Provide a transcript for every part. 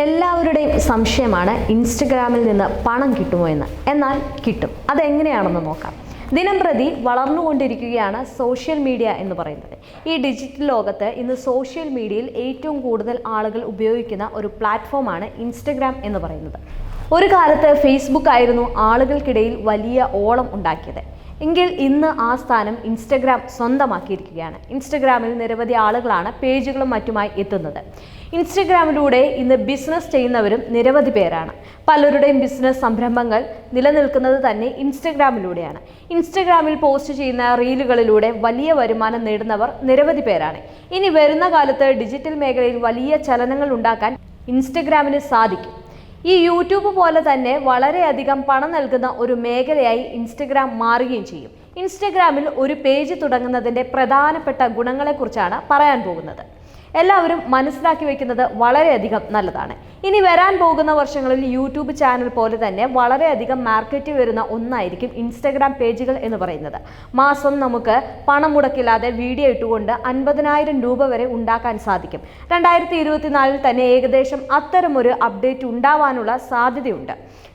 എല്ലാവരുടെയും സംശയമാണ് ഇൻസ്റ്റഗ്രാമിൽ നിന്ന് പണം കിട്ടുമോ എന്ന്. എന്നാൽ കിട്ടും. അതെങ്ങനെയാണെന്ന് നോക്കാം. ദിനം പ്രതി വളർന്നുകൊണ്ടിരിക്കുകയാണ് സോഷ്യൽ മീഡിയ എന്ന് പറയുന്നത്. ഈ ഡിജിറ്റൽ ലോകത്ത് ഇന്ന് സോഷ്യൽ മീഡിയയിൽ ഏറ്റവും കൂടുതൽ ആളുകൾ ഉപയോഗിക്കുന്ന ഒരു പ്ലാറ്റ്ഫോമാണ് ഇൻസ്റ്റഗ്രാം എന്ന് പറയുന്നത്. ഒരു കാലത്ത് ഫേസ്ബുക്ക് ആയിരുന്നു ആളുകൾക്കിടയിൽ വലിയ ഓളം ഉണ്ടാക്കിയത്. എങ്കിൽ ഇന്ന് ആ സ്ഥാനം ഇൻസ്റ്റഗ്രാം സ്വന്തമാക്കിയിരിക്കുകയാണ്. ഇൻസ്റ്റഗ്രാമിൽ നിരവധി ആളുകളാണ് പേജുകളും മറ്റുമായി എത്തുന്നത്. ഇൻസ്റ്റഗ്രാമിലൂടെ ഇന്ന് ബിസിനസ് ചെയ്യുന്നവരും നിരവധി പേരാണ്. പലരുടെയും ബിസിനസ് സംരംഭങ്ങൾ നിലനിൽക്കുന്നത് തന്നെ ഇൻസ്റ്റഗ്രാമിലൂടെയാണ്. ഇൻസ്റ്റഗ്രാമിൽ പോസ്റ്റ് ചെയ്യുന്ന റീലുകളിലൂടെ വലിയ വരുമാനം നേടുന്നവർ നിരവധി പേരാണ്. ഇനി വരുന്ന കാലത്ത് ഡിജിറ്റൽ മേഖലയിൽ വലിയ ചലനങ്ങൾ ഉണ്ടാക്കാൻ ഇൻസ്റ്റഗ്രാമിന് സാധിക്കും. ഈ യൂട്യൂബ് പോലെ തന്നെ വളരെയധികം പണം നൽകുന്ന ഒരു മേഖലയായി ഇൻസ്റ്റഗ്രാം മാറുകയും ചെയ്യും. ഇൻസ്റ്റഗ്രാമിൽ ഒരു പേജ് തുടങ്ങുന്നതിന്റെ പ്രധാനപ്പെട്ട ഗുണങ്ങളെക്കുറിച്ചാണ് പറയാൻ പോകുന്നത്. എല്ലാവരും മനസ്സിലാക്കി വെക്കുന്നത് വളരെയധികം നല്ലതാണ്. ഇനി വരാൻ പോകുന്ന വർഷങ്ങളിൽ യൂട്യൂബ് ചാനൽ പോലെ തന്നെ വളരെയധികം മാർക്കറ്റ് വരുന്ന ഒന്നായിരിക്കും ഇൻസ്റ്റഗ്രാം പേജുകൾ എന്ന് പറയുന്നത്. മാസം നമുക്ക് പണം മുടക്കില്ലാതെ വീഡിയോ ഇട്ടുകൊണ്ട് അൻപതിനായിരം രൂപ വരെ ഉണ്ടാക്കാൻ സാധിക്കും. രണ്ടായിരത്തി ഇരുപത്തിനാലിൽ തന്നെ ഏകദേശം അത്തരമൊരു അപ്ഡേറ്റ് ഉണ്ടാവാനുള്ള സാധ്യതയുണ്ട്.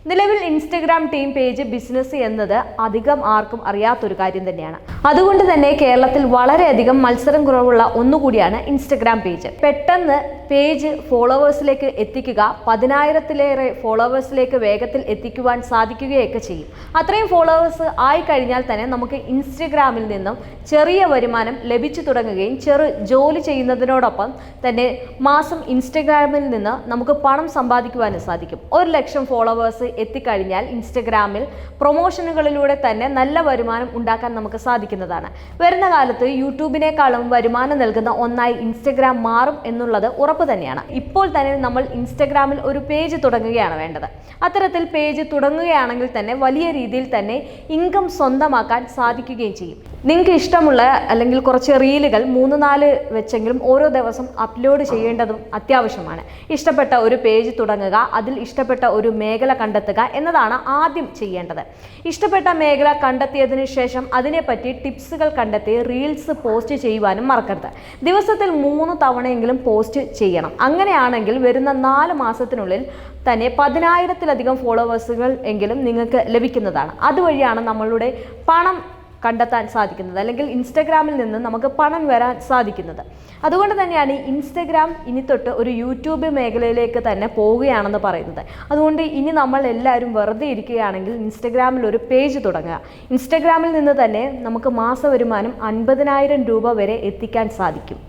നിലവിൽ ഇൻസ്റ്റഗ്രാം ടീം പേജ് ബിസിനസ് എന്നത് അധികം ആർക്കും അറിയാത്തൊരു കാര്യം തന്നെയാണ്. അതുകൊണ്ട് തന്നെ കേരളത്തിൽ വളരെയധികം മത്സരം കുറവുള്ള ഒന്നുകൂടിയാണ് ഇൻസ്റ്റഗ്രാം പേജ്. പെട്ടെന്ന് പേജ് ഫോളോവേഴ്സിലേക്ക് എത്തിക്കുക പതിനായിരത്തിലേറെ ഫോളോവേഴ്സിലേക്ക് വേഗത്തിൽ എത്തിക്കുവാൻ സാധിക്കുകയൊക്കെ ചെയ്യും. അത്രയും ഫോളോവേഴ്സ് ആയി കഴിഞ്ഞാൽ തന്നെ നമുക്ക് ഇൻസ്റ്റഗ്രാമിൽ നിന്നും ചെറിയ വരുമാനം ലഭിച്ചു തുടങ്ങുകയും ചെറു ജോലി ചെയ്യുന്നതിനോടൊപ്പം തന്നെ മാസം ഇൻസ്റ്റഗ്രാമിൽ നിന്ന് നമുക്ക് പണം സമ്പാദിക്കുവാനും സാധിക്കും. ഒരു ലക്ഷം ഫോളോവേഴ്സ് എത്തിക്കഴിഞ്ഞാൽ ഇൻസ്റ്റഗ്രാമിൽ പ്രൊമോഷനുകളിലൂടെ തന്നെ നല്ല വരുമാനം ഉണ്ടാക്കാൻ നമുക്ക് സാധിക്കുന്നതാണ്. വരുന്ന കാലത്ത് യൂട്യൂബിനേക്കാളും വരുമാനം നൽകുന്ന ഒന്നായി ഇൻസ്റ്റഗ്രാം മാറും എന്നുള്ളത് ഉറപ്പ് തന്നെയാണ്. ഇപ്പോൾ തന്നെ നമ്മൾ ഇൻസ്റ്റഗ്രാമിൽ ഒരു പേജ് തുടങ്ങുകയാണ് വേണ്ടത്. അത്തരത്തിൽ പേജ് തുടങ്ങുകയാണെങ്കിൽ തന്നെ വലിയ രീതിയിൽ തന്നെ ഇൻകം സ്വന്തമാക്കാൻ സാധിക്കുകയും ചെയ്യും. നിങ്ങൾക്ക് ഇഷ്ടമുള്ള അല്ലെങ്കിൽ കുറച്ച് റീലുകൾ മൂന്ന് നാല് വെച്ചെങ്കിലും ഓരോ ദിവസം അപ്ലോഡ് ചെയ്യേണ്ടതും അത്യാവശ്യമാണ്. ഇഷ്ടപ്പെട്ട ഒരു പേജ് തുടങ്ങുക അതിൽ ഇഷ്ടപ്പെട്ട ഒരു മേഖല കണ്ടെത്തുക എന്നതാണ് ആദ്യം ചെയ്യേണ്ടത്. ഇഷ്ടപ്പെട്ട മേഖല കണ്ടെത്തിയതിനു ശേഷം അതിനെപ്പറ്റി ടിപ്സുകൾ കണ്ടെത്തി റീൽസ് പോസ്റ്റ് ചെയ്യുവാനും മറക്കരുത്. ദിവസത്തിൽ മൂന്ന് തവണയെങ്കിലും പോസ്റ്റ് ചെയ്യണം. അങ്ങനെയാണെങ്കിൽ വരുന്ന നാല് മാസത്തിനുള്ളിൽ തന്നെ പതിനായിരത്തിലധികം ഫോളോവേഴ്സുകൾ എങ്കിലും നിങ്ങൾക്ക് ലഭിക്കുന്നതാണ്. അതുവഴിയാണ് നമ്മളുടെ പണം കണ്ടെത്താൻ സാധിക്കുന്നത്. അല്ലെങ്കിൽ ഇൻസ്റ്റഗ്രാമിൽ നിന്ന് നമുക്ക് പണം വരാൻ സാധിക്കുന്നത്. അതുകൊണ്ട് തന്നെയാണ് ഇൻസ്റ്റഗ്രാം ഇനി തൊട്ട് ഒരു യൂട്യൂബ് മേഖലയിലേക്ക് തന്നെ പോവുകയാണെന്ന് പറയുന്നത്. അതുകൊണ്ട് ഇനി നമ്മൾ എല്ലാവരും വെറുതെ ഇരിക്കുകയാണെങ്കിൽ ഇൻസ്റ്റഗ്രാമിൽ ഒരു പേജ് തുടങ്ങുക. ഇൻസ്റ്റഗ്രാമിൽ നിന്ന് തന്നെ നമുക്ക് മാസ വരുമാനം അൻപതിനായിരം രൂപ വരെ എത്തിക്കാൻ സാധിക്കും.